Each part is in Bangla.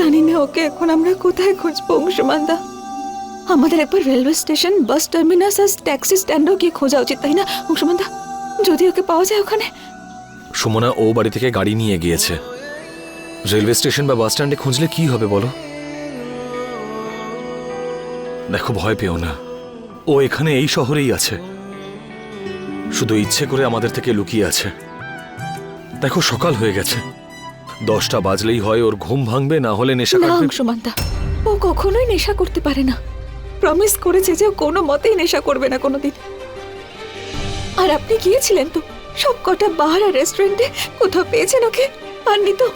জানি না ওকে, এখন আমরা কোথায় খুঁজবো, অংশমানদা? আমাদের একবার রেলওয়ে স্টেশন বাস টার্মিনাস আর ট্যাক্সি স্ট্যান্ডও গিয়ে খোঁজা উচিত, তাই না, অংশমানদা? যদি ওকে পাওয়া যায় ওখানে। সুমনা, ও বাড়ি থেকে গাড়ি নিয়ে গিয়েছে। রেলওয়ে স্টেশন বা বাস স্ট্যান্ডে খুঁজলে কি হবে বলো? দেখো, ভয় পেও না। ও এখানে এই শহরেই আছে। শুধু ইচ্ছে করে আমাদের থেকে লুকিয়ে আছে। দেখো, সকাল হয়ে গেছে। দশটা বাজলেই হয় ওর ঘুম ভাঙবে না হলে নেশা না কাটবে অংশমানদা ও কখনোই নেশা করতে পারে না। প্রমিস করেছে যে ও কোনো মতেই নেশা করবে না কোনোদিন। আর আপনি গিয়েছিলেন তো? সব কটা বার আর রেস্টুরেন্টে কোথাও পেয়েছেন ওকে? পাননি তো?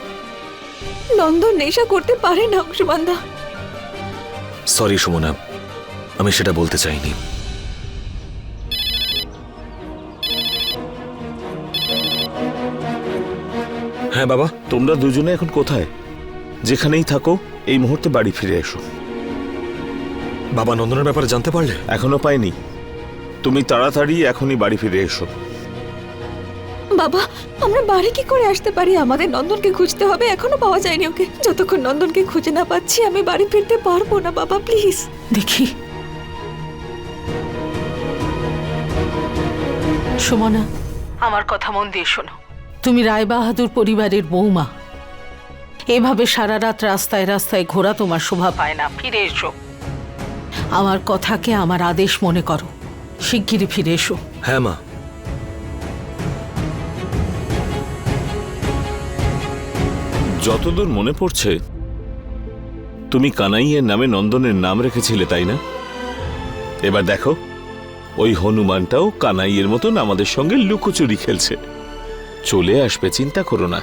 নন্দন নেশা করতে পারে না অংশমানদা সরি সুমনা আমি সেটা বলতে চাইনি। হ্যাঁ বাবা। তোমরা দুজনে এখন কোথায়? যেখানেই থাকো এই মুহূর্তে বাড়ি ফিরে এসো। বাবা নন্দনের ব্যাপারে জানতে পারলে? এখনও পাইনি। তুমি তাড়াতাড়ি এখনই বাড়ি ফিরে এসো। বাবা আমরা বাড়ি কি করে আসতে পারি? আমাদের নন্দনকে খুঁজতে হবে। এখনও পাওয়া যায়নি ওকে। যতক্ষণ নন্দনকে খুঁজে না পাচ্ছি আমি বাড়ি ফিরতে পারব না বাবা প্লিজ। দেখি। সুমনা। আমার কথা মন দিয়ে শোনো। তুমি রায়বাহাদুর পরিবারের বৌমা। এভাবে সারা রাত রাস্তায় রাস্তায় ঘোরা তোমার শোভা পায় না। ফিরে এসো। আমার কথাকে আমার আদেশ মনে করো। শিগগিরই ফিরে এসো। হ্যাঁ মা। যতদূর মনে পড়ছে তুমি কানাইয়ের নামে নন্দনের নাম রেখেছিলে তাই না? এবার দেখো ওই হনুমানটাও কানাইয়ের মতন আমাদের সঙ্গে লুকোচুরি খেলছে। চলে আসবে চিন্তা করো না।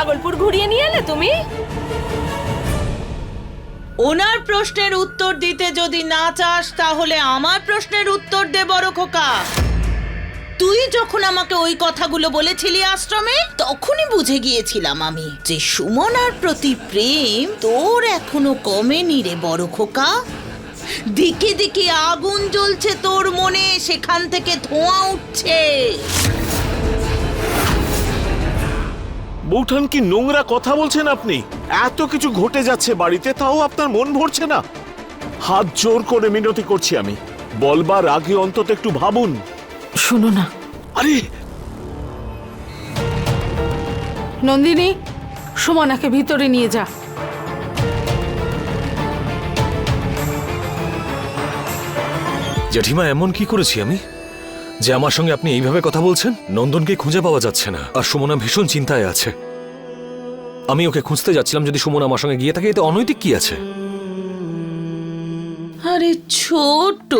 ভাগলপুর ঘুরিয়ে নিয়ে এলে তুমি? ওনার প্রশ্নের উত্তর দিতে যদি না চাস, তাহলে আমার প্রশ্নের উত্তর দে বড় খোকা। তুই যখন আমাকে ওই কথাগুলো বলেছিলি আশ্রমে, তখনই বুঝে গিয়েছিলাম আমি যে সুমনার প্রতি প্রেম তোর এখনও কমেনি রে বড় খোকা। দিকে দিকে আগুন জ্বলছে তোর মনে, সেখান থেকে ধোঁয়া উঠছে। বৌঠান কি নোংরা কথা বলছেন আপনি? এত কিছু ঘটে যাচ্ছে বাড়িতে তাও আপনার মন ভরছে না। হাত জোর করে মিনতি করছি আমি। বলবার আগে অন্তত একটু ভাবুন। শোনো না। আরে! নন্দিনী সুমনাকে ভিতরে নিয়ে যা। জেঠিমা এমন কি করেছি আমি? যে আমার সঙ্গে আপনি এইভাবে কথা বলছেন, নন্দনকে খুঁজে পাওয়া যাচ্ছে না। আর সুমনা ভীষণ চিন্তায় আছে। আমি ওকে খুঁজতে যাচ্ছিলাম যদি সুমনা আমার সঙ্গে গিয়ে থাকে, এতে অনৈতিক কি আছে? আরে ছোট,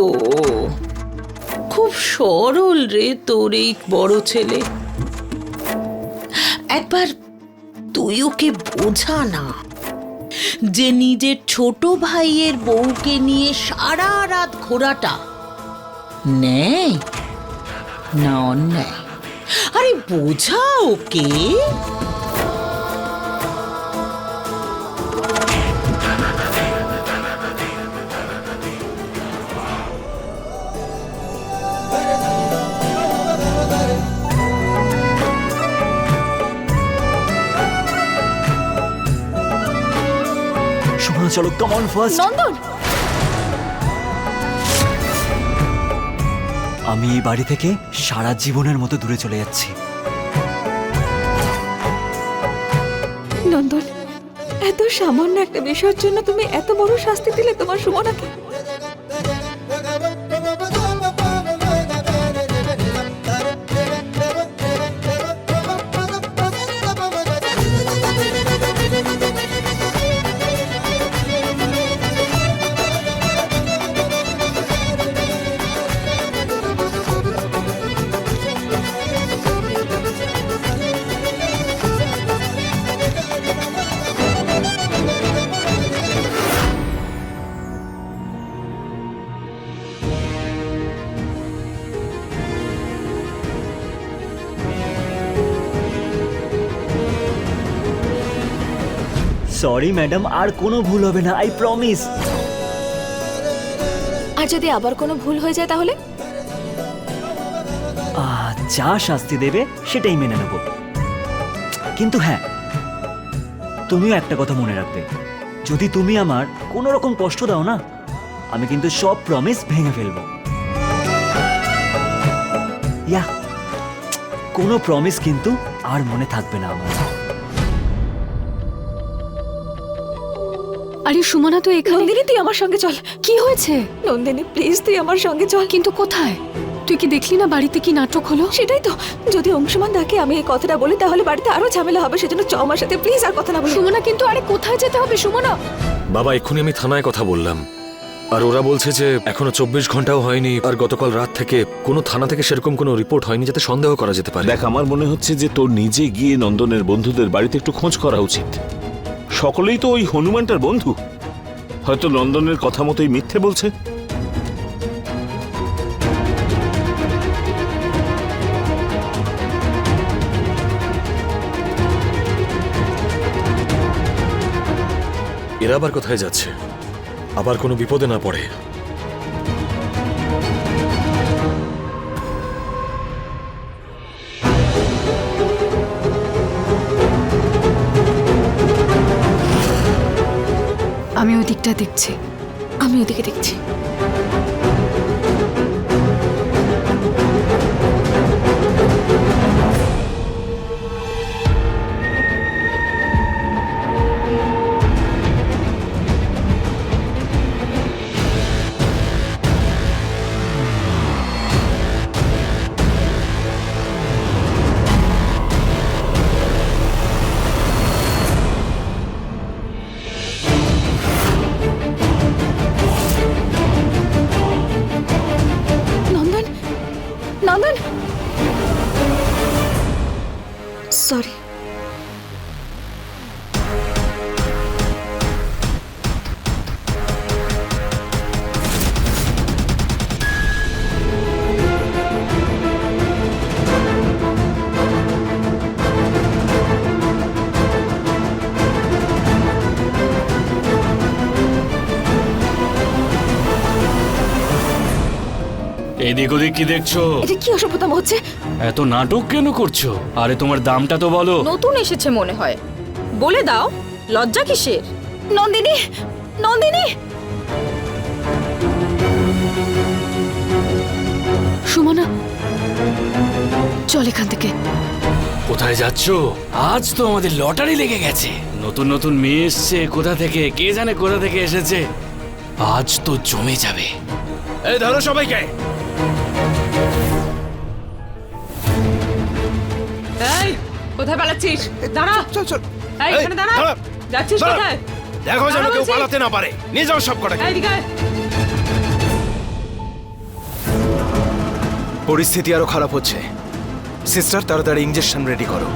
খুব সরল রে তোর এই বড় ছেলে। একবার তুই ওকে বোঝা না যে নিজের ছোট ভাইয়ের বউকে নিয়ে সারা রাত ঘোরাটা নেয় না অন্যায় আরে বোঝা ওকে চলো কাম ফার্স্ট নন্দন আমি এই বাড়ি থেকে সারা জীবনের মতো দূরে চলে যাচ্ছি। নন্দন, এত সামান্য একটা বিষয়ের জন্য তুমি এত বড় শাস্তি দিলে তোমার সুমনাকে? সরি ম্যাডাম আর কোনো ভুল হবে না আই প্রমিস আর যদি আবার কোনো ভুল হয়ে যায় তাহলে? যা শাস্তি দেবে সেটাই মেনে নেব। কিন্তু হ্যাঁ তুমিও একটা কথা মনে রাখবে। যদি তুমি আমার কোনো রকম কষ্ট দাও না আমি কিন্তু সব প্রমিস ভেঙে ফেলব। ইয়া কোনো প্রমিস কিন্তু আর মনে থাকবে না আমার। আরে সুমনা তো এখানে নন্দিনী তুই আমার সঙ্গে চল। কি হয়েছে? নন্দিনী প্লিজ তুই আমার সঙ্গে চল। কিন্তু কোথায়? তুই কি দেখলি না বাড়িতে কি নাটক হলো? সেটাই তো। যদি অংশমান ডাকে আমি এই কথাটা বলি তাহলে বাড়িতে আরও ঝামেলা হবে সেজন্য চ আমার সাথে প্লিজ আর কথা না বলি। সুমনা কিন্তু আরে কোথায় যেতে হবে সুমনা? বাবা এক্ষুনি আমি থানায় কথা বললাম। আর ওরা বলছে যে এখনও চব্বিশ ঘন্টাও হয়নি আর গতকাল রাত থেকে কোনো থানা থেকে সেরকম কোনো রিপোর্ট হয়নি যাতে সন্দেহ করা যেতে পারে। দেখ আমার মনে হচ্ছে যে তোর নিজে গিয়ে নন্দনের বন্ধুদের বাড়িতে একটু খোঁজ করা উচিত। সকলেই তো ওই হনুমানটার বন্ধু। হয়তো নন্দনের কথা মতোই মিথ্যে বলছে। এরা আবার কোথায় যাচ্ছে? আবার কোনো বিপদে না পড়ে। আমি ওই দিকটা দেখছি। আমি ওদিকে দেখছি। এদিক ওদিক কি দেখছ? এটা কি অসভ্যতাম হচ্ছে এত নাটক কেন করছ? আরে তোমার দামটা তো বলো। নতুন এসেছে মনে হয়। বলে দাও লজ্জা কিসের? নন্দিনী নন্দিনী! সুমনা চল এখান থেকে। কোথায় যাচ্ছো? আজ তো আমাদের লটারি লেগে গেছে। নতুন নতুন মেয়ে এসছে। কোথা থেকে? কে জানে কোথা থেকে এসেছে? আজ তো জমে যাবে। এই ধরো সবাইকে। এই কোথায় পালাচ্ছিস? দাঁড়া। চল চল এই এখানে দাঁড়া। যাচ্ছিস কোথায়? দেখো যেন কেউ। পালাতে না পারে। নিয়ে যাও সব কটাকে। এইদিকে। পরিস্থিতি আরও খারাপ হচ্ছে। সিস্টার তাড়াতাড়ি ইঞ্জেকশন রেডি করো।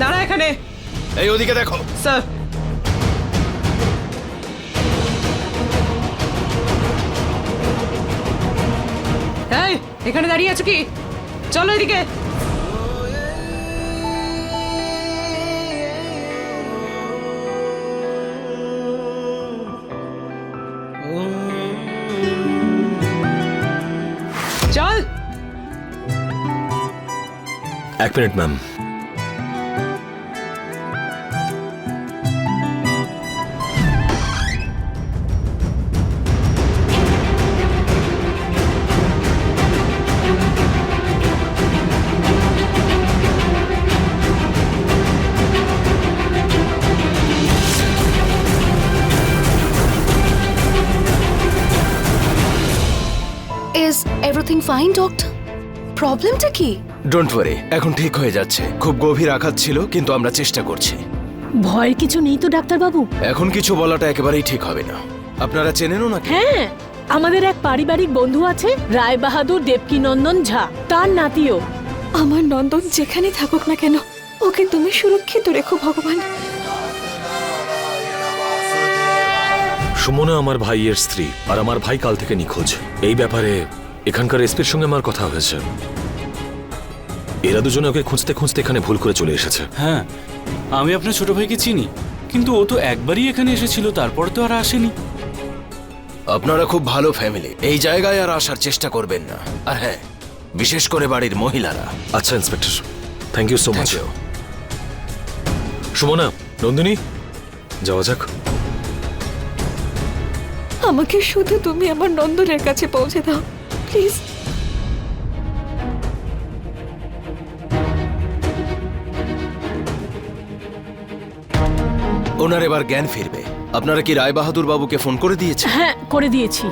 দাঁড়া এখানে। এই ওদিকে দেখো। স্যার এই এখানে দাঁড়িয়ে আছো কি? চলো এদিকে। চল। এক মিনিট ম্যাম। ফাইন ডক্টর প্রবলেমটা কি? ডোন্ট ওয়ারি এখন ঠিক হয়ে যাচ্ছে। খুব গভীর আঘাত ছিল কিন্তু আমরা চেষ্টা করছি। ভয়ের কিছু নেই তো ডাক্তারবাবু? এখন কিছু বলাটা একেবারেই ঠিক হবে না। আপনারা চেনেনও না হ্যাঁ আমাদের এক পারিবারিক বন্ধু আছে রায় বাহাদুর দেবকীনন্দন ঝা। তার নাতিও। আমার নন্দন যেখানে থাকুক না কেন ওকে তুমি সুরক্ষিত রেখো ভগবান। সুমনা আমার ভাইয়ের স্ত্রী আর আমার ভাই কাল থেকে নিখোঁজ। এই ব্যাপারে এখানকার এসপির সঙ্গে আমার কথা হয়েছে। এরা দুজনে ওকে খুঁজতে খুঁজতে এখানে ভুল করে চলে এসেছে। হ্যাঁ আমি আপনার ছোট ভাইকে চিনি কিন্তু ও তো একবারই এখানে এসেছিল তারপর তো আর আসেনি। আপনারা খুব ভালো ফ্যামিলি এই জায়গায় আর আসার চেষ্টা করবেন না। আর হ্যাঁ বিশেষ করে বাড়ির মহিলারা। আচ্ছা inspector thank you so much. Sumana Nandini যাওয়া যাক। আমাকে শুধু তুমি আমার নন্দনের কাছে পৌঁছে দাও। প্লিজ। ওনার এবার জ্ঞান ফিরবে। আপনারা কি রায় বাহাদুর বাবুকে ফোন করে দিয়েছে হ্যাঁ করে দিয়েছি।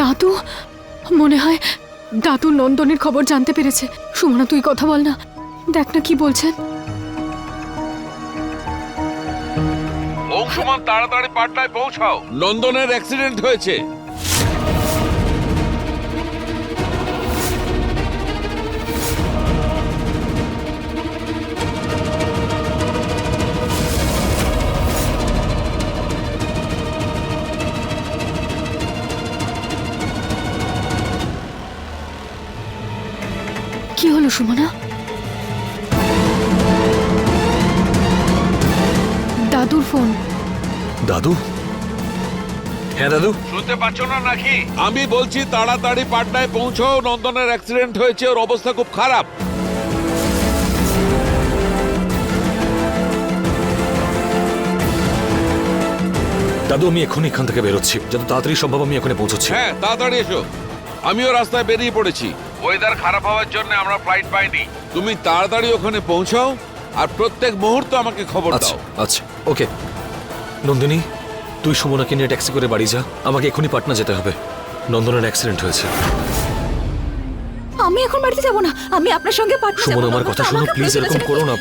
দাদু মনে হয় দাদু নন্দনের খবর জানতে পেরেছে। সুমনা তুই কথা বল না। দেখ না কি বলছেন। অংশমান তাড়াতাড়ি পাটনায় পৌঁছাও। নন্দনের অ্যাক্সিডেন্ট হয়েছে। কি হলো সুমনা? দাদু? হ্যাঁ দাদু? শুনতে পাচ্ছ না নাকি? আমি বলছি তাড়াতাড়ি পাটনায় পৌঁছাও নন্দনের অ্যাক্সিডেন্ট হয়েছে ওর অবস্থা খুব খারাপ। দাদু আমি এখনই এখান থেকে বেরোচ্ছি। যত তাড়াতাড়ি সম্ভব আমি এখানে পৌঁছচ্ছি। হ্যাঁ তাড়াতাড়ি এসো। আমিও রাস্তায় বেরিয়ে পড়েছি। ওয়েদার খারাপ হওয়ার জন্য আমরা ফ্লাইট পাইনি। তুমি তাড়াতাড়ি ওখানে পৌঁছাও আর প্রত্যেক মুহূর্ত আমাকে খবর আচ্ছা দাও। আচ্ছা ওকে নন্দিনী তুই সুমনাকে নিয়ে ট্যাক্সি করে বাড়ি যা। আমাকে এখনই পাটনা যেতে হবে। নন্দনের অ্যাক্সিডেন্ট হয়েছে। আমি এখন বাড়িতে যাব না। আমি আপনার সঙ্গে পাঠাবো সুমনা আমার কথা শোনো প্লিজ এরকম করো না।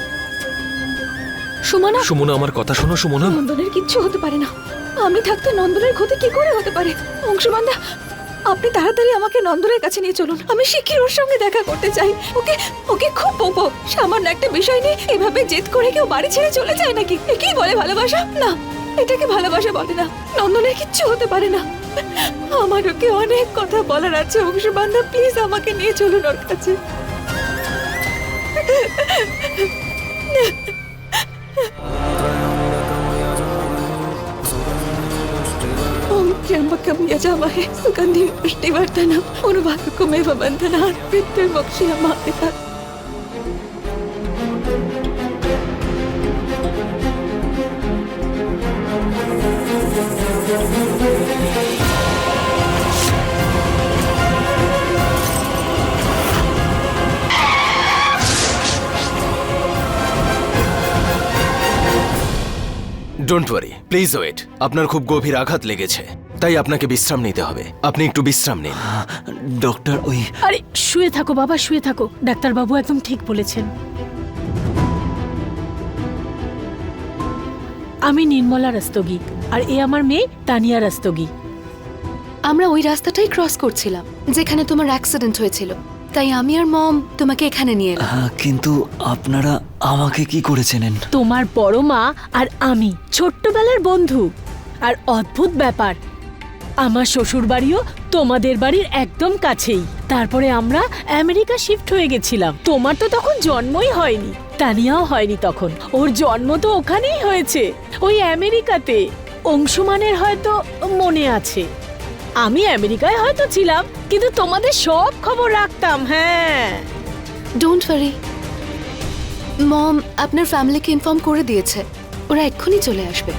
সুমনা? সুমনা আমার কথা শোনো সুমনা। নন্দনের কিচ্ছু হতে পারে না। আমি থাকতে নন্দনের ক্ষতি কি করে হতে পারে? অংশমানদা আপনি তাড়াতাড়ি আমাকে নন্দনের কাছে নিয়ে চলুন। আমি শিখির ওর সঙ্গে দেখা করতে চাই। ওকে ওকে খুব বকবো সামান্য একটা বিষয় নিয়ে এভাবে জেদ করে কেউ বাড়ি ছেড়ে চলে যায় নাকি? কি বলে ভালোবাসা? না। এটাকে ভালোবাসা বলে না নন্দনের কিচ্ছু হতে পারে না আমার ওকে অনেক কথা বলার আছে অংশমানদা প্লিজ আমাকে নিয়ে চলুন ওর কাছে ॐ त्र्यम्बकं यजामहे सुगन्धिं पुष्टिवर्धनम् उर्वारुकमेव बन्धनात् मृत्युर्मोक्षयमापिता ডোন্ট ওয়ারি প্লিজ ওয়েট আপনার খুব গভীর আঘাত লেগেছে। তাই আপনাকে বিশ্রাম নিতে হবে। আপনি একটু বিশ্রাম নিন। ডক্টর ওই আরে শুয়ে থাকো বাবা শুয়ে থাকো। ডাক্তারবাবু একদম ঠিক বলেছেন। আমি নির্মলা রাস্তগি আর এ আমার মেয়ে তানিয়া রাস্তগি। আমরা ওই রাস্তাটাই ক্রস করছিলাম যেখানে তোমার অ্যাক্সিডেন্ট হয়েছিল। তাই আমি আর মম তোমাকে এখানে নিয়ে এলাম। হ্যাঁ কিন্তু আপনারা আমাকে কি করে চেনেন? তোমার বড় মা আর আমি ছোট্টবেলার বন্ধু। আর অদ্ভুত ব্যাপার আমার শ্বশুর বাড়িও তোমাদের বাড়ির একদম কাছেই। তারপরে আমরা আমেরিকা শিফট হয়ে গেছিলাম। তোমার তো তখন জন্মই হয়নি তানিয়াও হয়নি তখন। ওর জন্ম তো ওখানেই হয়েছে ওই আমেরিকাতে। অংশুমানের হয়তো মনে আছে। আমি আমেরিকায় হয়তো ছিলাম কিন্তু তোমাদের সব খবর রাখতাম হ্যাঁ। ডোন্ট ওয়ারি মম আপনার ফ্যামিলিকে ইনফর্ম করে দিয়েছে। ওরা এক্ষুনি চলে আসবে।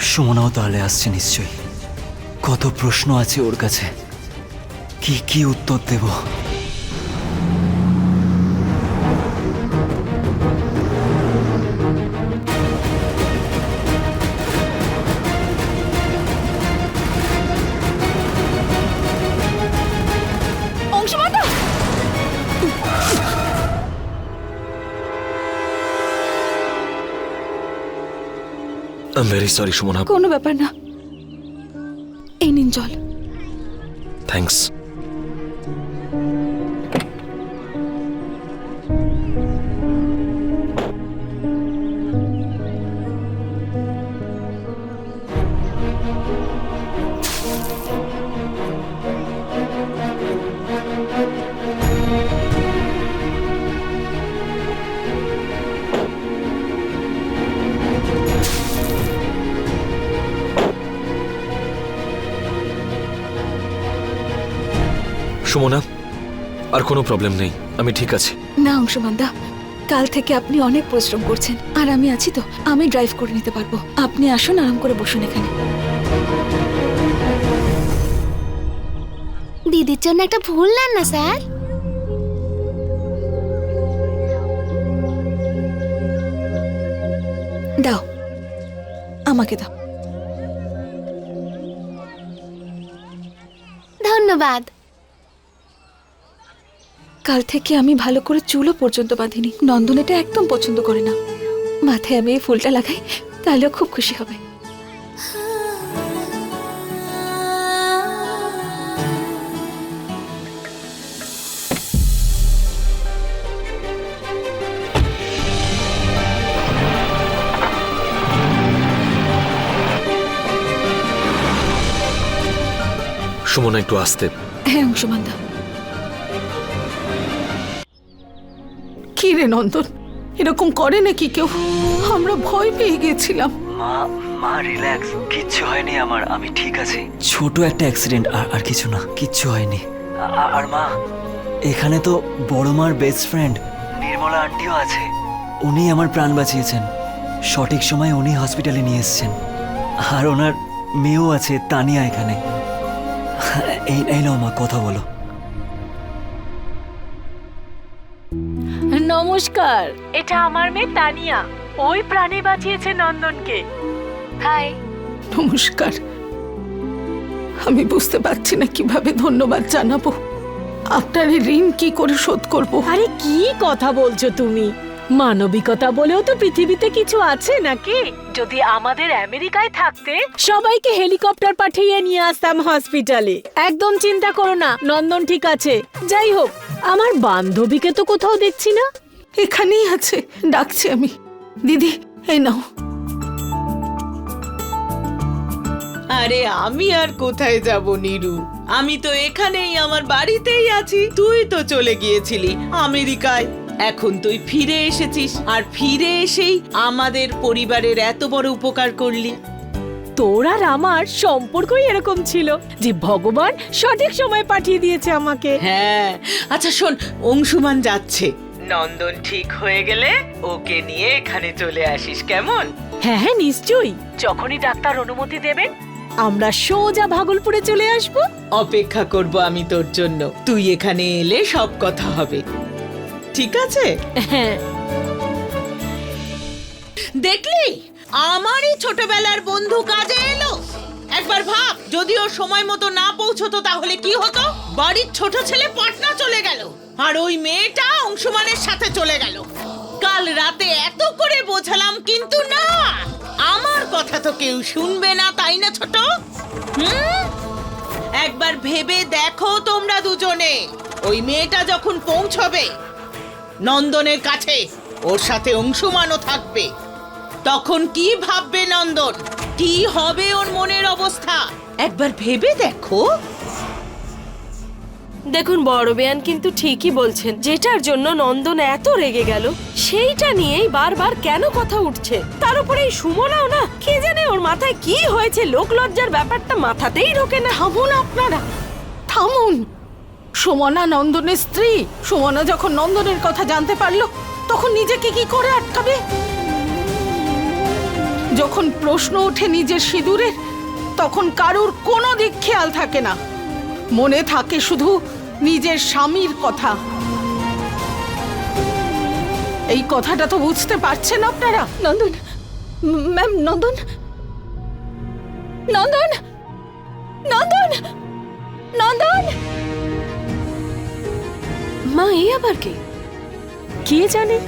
সুমনাও তাহলে আসছে নিশ্চয়ই। কত প্রশ্ন আছে ওর কাছে। কি কি উত্তর দেব? I am very sorry Sumana কোনো ব্যাপার না। এই নিন জল। থ্যাঙ্কস সুমনা আর কোনো প্রবলেম নেই। আমি ঠিক আছি। না অংশমানদা কাল থেকে আপনি অনেক পরিশ্রম করছেন আর আমি আছি তো আমি ড্রাইভ করে নিতে পারব। আপনি আসুন আরাম করে বসুন এখানে। দিদির জন্য একটা ভুল নেন না স্যার? দাও আমাকে দাও। ধন্যবাদ। কাল থেকে আমি ভালো করে চুলও পর্যন্ত বাঁধিনি। নন্দন এটা একদম পছন্দ করে না। মাথায় আমি এই ফুলটা লাগাই তাহলেও খুব খুশি হবে। সুমনা একটু আসতে। হ্যাঁ অংশমানদা কি রে নন্দন? এরকম করে নাকি কেউ? আমরা ভয় পেয়ে গেছিলাম। মা মা রিল্যাক্স। কিচ্ছু হয়নি আমার। আমি ঠিক আছি। ছোট একটা অ্যাক্সিডেন্ট আর আর কিছু না। কিচ্ছু হয়নি। আ- আর মা? এখানে তো বড় মার বেস্ট ফ্রেন্ড নির্মলা আন্টিও আছে। উনি আমার প্রাণ বাঁচিয়েছেন। সঠিক সময় উনি হসপিটালে নিয়ে এসেছেন। আর ওনার মেয়েও আছে তানিয়া এখানে। এই এই নাও মা কথা বলো। নমস্কার। এটা আমার মেয়ে তানিয়া। ওই প্রাণী বাঁচিয়েছে নন্দনকে। হাই। নমস্কার। আমি বুঝতে পারছি না কীভাবে ধন্যবাদ জানাব। আপনার এই ঋণ কি করে শোধ করব? আরে কি কথা বলছো তুমি? মানবিকতা বলেও তো পৃথিবীতে কিছু আছে নাকি? যদি আমাদের আমেরিকায় থাকতে সবাইকে হেলিকপ্টার পাঠিয়ে নিয়ে আসতাম হসপিটালে। একদম চিন্তা করো না নন্দন ঠিক আছে। যাই হোক আমার বান্ধবীকে তো কোথাও দেখছি না। এখানেই আছে ডাকছি আমি। দিদি এই নাও। আরে আমি আর কোথায় যাব নিরু? আমি তো এখানেই আমার বাড়িতেই আছি। তুই তো চলে গিয়েছিলি আমেরিকায়। এখন তুই ফিরে এসেছিস আর ফিরে এসেই আমাদের পরিবারের এত বড় উপকার করলি। তোর আর আমার সম্পর্কই এরকম ছিল যে ভগবান সঠিক সময় পাঠিয়ে দিয়েছে আমাকে। হ্যাঁ। আচ্ছা শোন অংশুমান যাচ্ছে। নন্দন ঠিক হয়ে গেলে ওকে নিয়ে এখানে চলে আসিস কেমন? হ্যাঁ হ্যাঁ নিশ্চয়ই। যখনই ডাক্তার অনুমতি দেবেন। আমরা সোজা ভাগলপুরে চলে আসব। অপেক্ষা করব আমি তোর জন্য। তুই এখানে এলে সব কথা হবে। ঠিক আছে? হ্যাঁ। দেখলি? আমারই ছোটবেলার বন্ধু কাজে এলো। একবার ভাব যদি ও সময় মতো না পৌঁছতো তাহলে কি হতো? বাড়ির ছোট ছেলে পাটনা চলে গেল। আর ওই মেয়েটা অংশমানের সাথে চলে গেল। কাল রাতে এত করে বোঝালাম কিন্তু না। আমার কথা তো কেউ শুনবে না, তাই না ছোট? একবার ভেবে দেখো তোমরা দুজনে। ওই মেয়েটা যখন পৌঁছবে, নন্দনের কাছে ওর সাথে অংশুমানও থাকবে। তখন কি ভাববে নন্দন? কি হবে ওর মনের অবস্থা? একবার ভেবে দেখো। দেখুন বড় বেয়ান কিন্তু ঠিকই বলছেন, যেটার জন্য নন্দন এত রেগে গেল, সেইটা নিয়েই বারবার কেন কথা উঠছে? তার উপরে এই সুমনাও না, কে জানে ওর মাথায় কি হয়েছে, লোক লজ্জার ব্যাপারটা মাথাতেই ঢোকে না। থামুন আপনারা, থামুন। সুমনা নন্দনের স্ত্রী, সুমনা যখন নন্দনের কথা জানতে পারল, তখন নিজেকে কি করে আটকাবে? যখন প্রশ্ন ওঠে নিজের সিঁদুরের, তখন কারুর কোনো দিক খেয়াল থাকে না। মনে থাকে শুধু নিজের স্বামীর কথা। এই কথাটা তো বুঝতে পারছেন আপনারা? নন্দন, ম্যাম, নন্দন। নন্দন! নন্দন! নন্দন! মা এই আবার কে? কে জানে?